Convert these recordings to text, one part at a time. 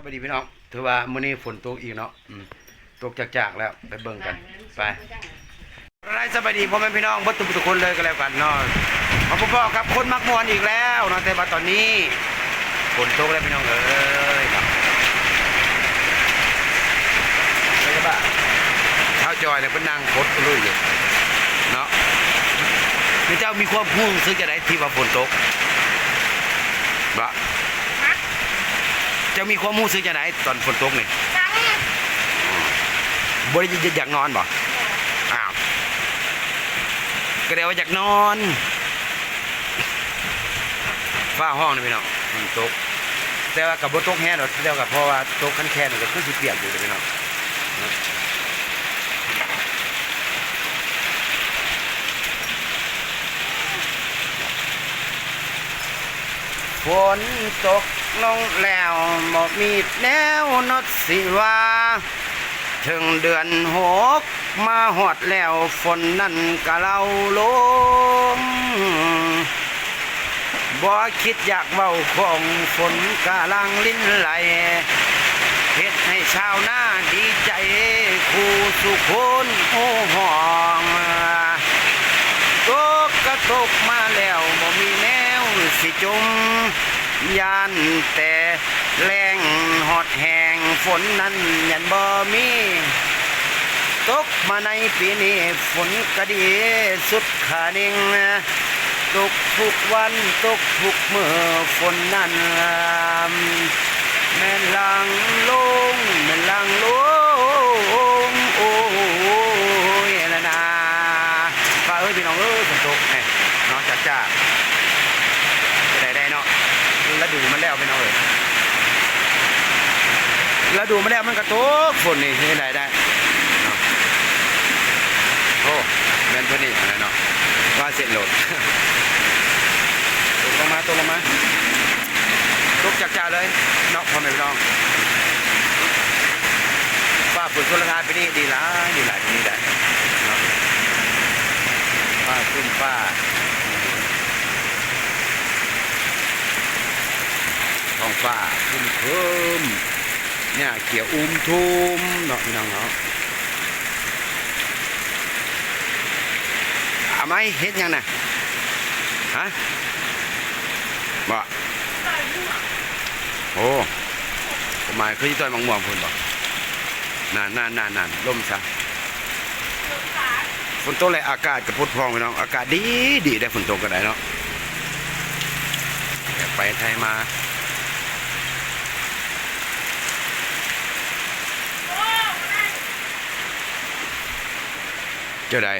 สวัสดีพี่น้องถือว่ามื้อนี้ฝนตกอีกเนาะอืมตกจากๆแล้วไปเบิ่งกันไปอะไรสวัสดีพ่อแม่พี่น้องบ่ทุกทุกคนเลยก็แล้วกันเนาะมาพบกับคนมักมวนอีกแล้วเนาะแต่ว่าตอนนี้ฝนตกแล้วพี่น้องเอ้ยเนาะไปกันบ้าเท้าจอยเนี่ยเพิ่นนั่งคดลุยอยู่เนาะนี่เจ้ามีความรู้สึกจะได้ที่ว่าฝนตกบ่ จะมีความรู้สึกจะไหนตอนฝนตกนี่จังบริอยากนอนบ่อ้าวก็เดี๋ยวว่าอยากนอนฟ้าห้องนี่พี่น้องฝนตก แต่ว่ากับบตกแห้งหรอกเดียวกับเพราะว่าตกคันแค่นี่ก็คือสิเปียกอยู่เลยพี่น้องนะฝนตก ลงแล้วบ่มีแนวนดสิว่าถึงเดือนหกมาหอดแล้วฝนนั่นกะเราลมบ่คิดอยากเว้าของฝนกะลังลิ้นไหลเฮ็ดให้ชาวนาดีใจคู่สุคนโอ้หองตกกระตกมาแล้วบ่มีแนวสิจม ยานแต่แรงหอดแหงฝนนั้นยันบ่มีตกมาในปีนี้ฝนก็ดีสุดขานิ่งตกทุกวันตกทุกเมื่อฝนนั้นแม่นลังลงแม่นลังลงโอ้ยละนาป้าเอ้ยพี่น้องเอ้ยฝนตกเนี่ยเนาะจ้าจ้าจะได้ได้เนาะแล้วดูมันแล้ว พี่น้องเอ้ยแล้วดูมันแล้วมันก็ตกฝนนี่ที่ไหนได้โอ้แม่นตัวนี้อะไรเนาะว่าเสร็จโหลดตกลงมาตกลงมาตกจากจ่าเลยเนาะพ่อแม่พี่น้องฟ้าฝนชลทานไปนี่ดีหลายดีหลายปีนี้ได้เนาะฟ้าขึ้นฟ้าท้อง ฟ้าขึ้นเพิ่มเนี่ยเขียวอุ้มทุ่มเนาะพี่น้องเนาะเอาไหมเฮ็ดยังน่ะฮะบ่โอ้ผมหมายคือต้นมังม่วงพุ่นบ่นานนานนานนานลมซะฝนตกเลยอากาศกระพุดพองพี่น้องอากาศดีดีได้ฝนตกก็ได้เนาะไปไทยมา เจ้าใด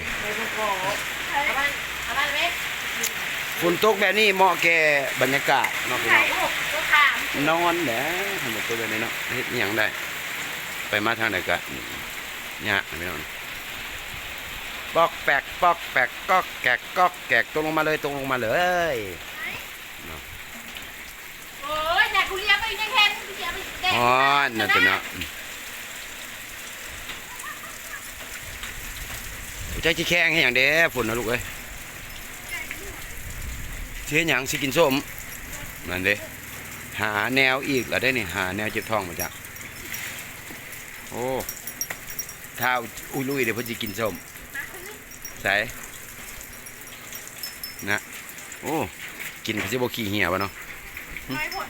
เอาบ้านเอาบ้านเล็กฝนตกแบบนี้เหมาะแก่บรรยากาศเนาะพี่น้ถ่าอยงรูปตัวขามนอนแหละทำหมดตัวเลยเนาะเฮ็ดอหย่างได้ ไปมาทางไหนก็ยากไม่นอนปอกแปกปอกแปกก็แกกก็แกกตรงลงมาเลยตรงลงมาเลยโอ้ยแต่กูเลี้ยงไปยังแค่กูเลี้ยงไปแดงอ๋อนั่นตัวเนาะ ใจจีแข้งให้อย่างเด้ฝุ่นนะลูกเอ้ยเทียนอย่างสิกินส้มนั่นเด้หาแนวอีกแล้วได้นี่หาแนวเจ็บท้องมาจากโอ้ถ้าอุ้ยลุยเดี๋ยวเพิ่นจะกินส้มใส่นะโอ้กินเขาจะบกขี้เหี่ยวะเนาะน้อยหด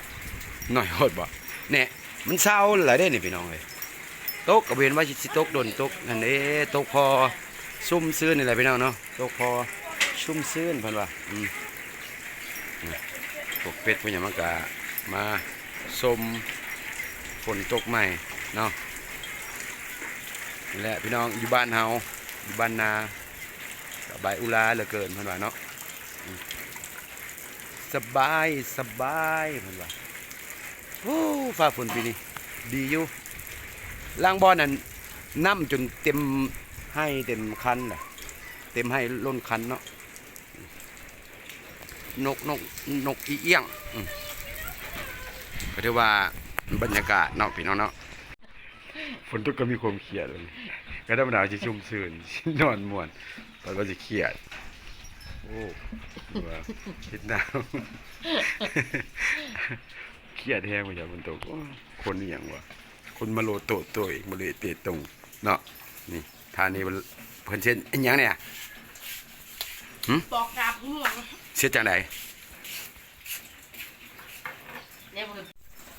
น่อยโหดบ่เนี่ยมันเศร้าหลายได้นี่พี่น้องเลยตกกระเวนว่าสิตกโดนตกนั่นเด้ตกพอ ซุ่มซื่นนี่แหละพี่น้องเนาะตกพอชุ่มซื่นเพิ่นว่าอืมนี่พวกเป็ดพวกหยังมันก็มาสมฝนตกใหม่เนาะนี่แหละพี่น้องอยู่บ้านเฮาอยู่บ้านนาสบายอุลาเหลือเกินเพิ่นว่าเนาะอืมสบายสบายเพิ่นว่าโอ้ฟ้าฝนปีนี้ดีอยู่ล่างบ่อนั่นน้ำจนเต็ม ให้เต็มคันแหละเต็มให้ล้นคันเนาะนกนกนกอีเอี้ยงอืมก็ถือว่าบรรยากาศเนาะพี่น้องเนาะฝนตกก็มีความเครียดเลยก็ธรรมดาจะชุ่มชื่นนอนม่วนตอนว่าจะเครียดโอ้ว่าคิดหนาวเครียดแห้งมาจากบนตกคนอย่างวะคนมาโลโตโตอีกมาเลยเตะตรงเนาะนี่ ทานนี้มันเพิ่นเช่นอันหยังเนี่ยปอกกราบห่วงเสียจังไดเนี่ยมึง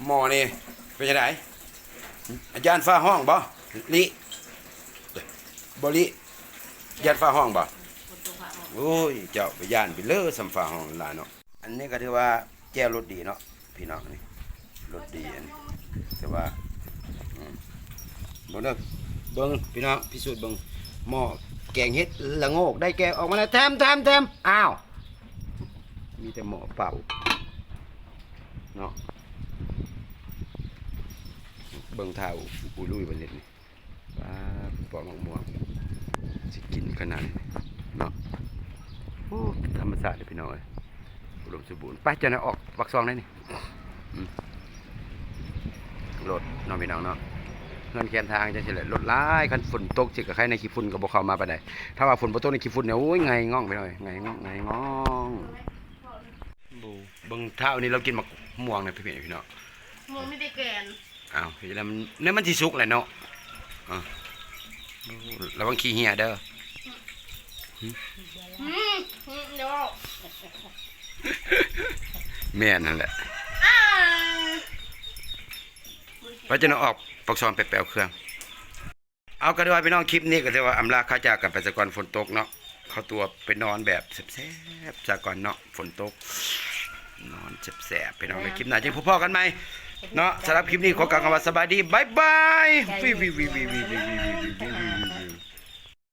หมอนี่เป็นจังไดอาจารย์ฟ้าห้องบ่ลิบ่ลิอาจารย์ฟ้าห้องบ่ คนตัวผ่าโอ้ยเจ้าไปย่านไปเลอสำฟ้าห้องหลายเนาะอันนี้ก็ถือว่าแจ้วรสดีเนาะพี่น้องนี่รสดีอันนี้แต่ว่าอืมบ่เด้อ เบิ่งพี่น้องพิสูจน์เบิ่งหม้อแกงเฮ็ดละโงกได้แกออกมาแล้วแถมแถมแถมอ้าว มีแต่หม้อเปล่าเนาะเบิ่งท่าอุลุยบันเล็ดนี่ป้าปอกมะม่วงสิกินขนาดเนาะโอ้ธรรมศาสตร์เลยพี่น้องเอ้ยอุดมสมบูรณ์ไปจะนะออกปักซองได้นี่อืมรถน้องพี่น้องเนาะ เงินแกนทางจะเฉลยรถหลายคันฝนตกสิกับใครในขี้ฝุ่นก็บ่เข้ามาปานใดถ้าว่าฝนบ่ตกในขี้ฝุ่นเนี่ยโอ้ยไงง่องไปหน่อยไงง่องไงง่องบูเบิ่งเท้านี่เรากินมะม่วงเนี่ยพี่ๆพี่น้องมึงไม่ได้แกนอ้าวเห็นแล้วมันเนื้อมันสิสุกแหละเนาะอ่าระวังขี้เหี่ยเด้ออืมอืมเดี๋ยวแม่นั่นแหละอ้าว่าจะนออก ปักซอนไปแปลวเครื่อง เอากันด้วยพี่น้องคลิปนี้ก็จะว่าอำลาข้าจากกับประชากรฝนตกเนาะเข้าตัวไปนอนแบบแสบๆจากก่อนเนาะฝนตก นอนแสบๆไปนอนในคลิปหน้าจะพบกันไหมเนาะสำหรับคลิปนี้ขอกล่าวคำว่าสบายดีบายบายวิววิววิววิววิววิววิว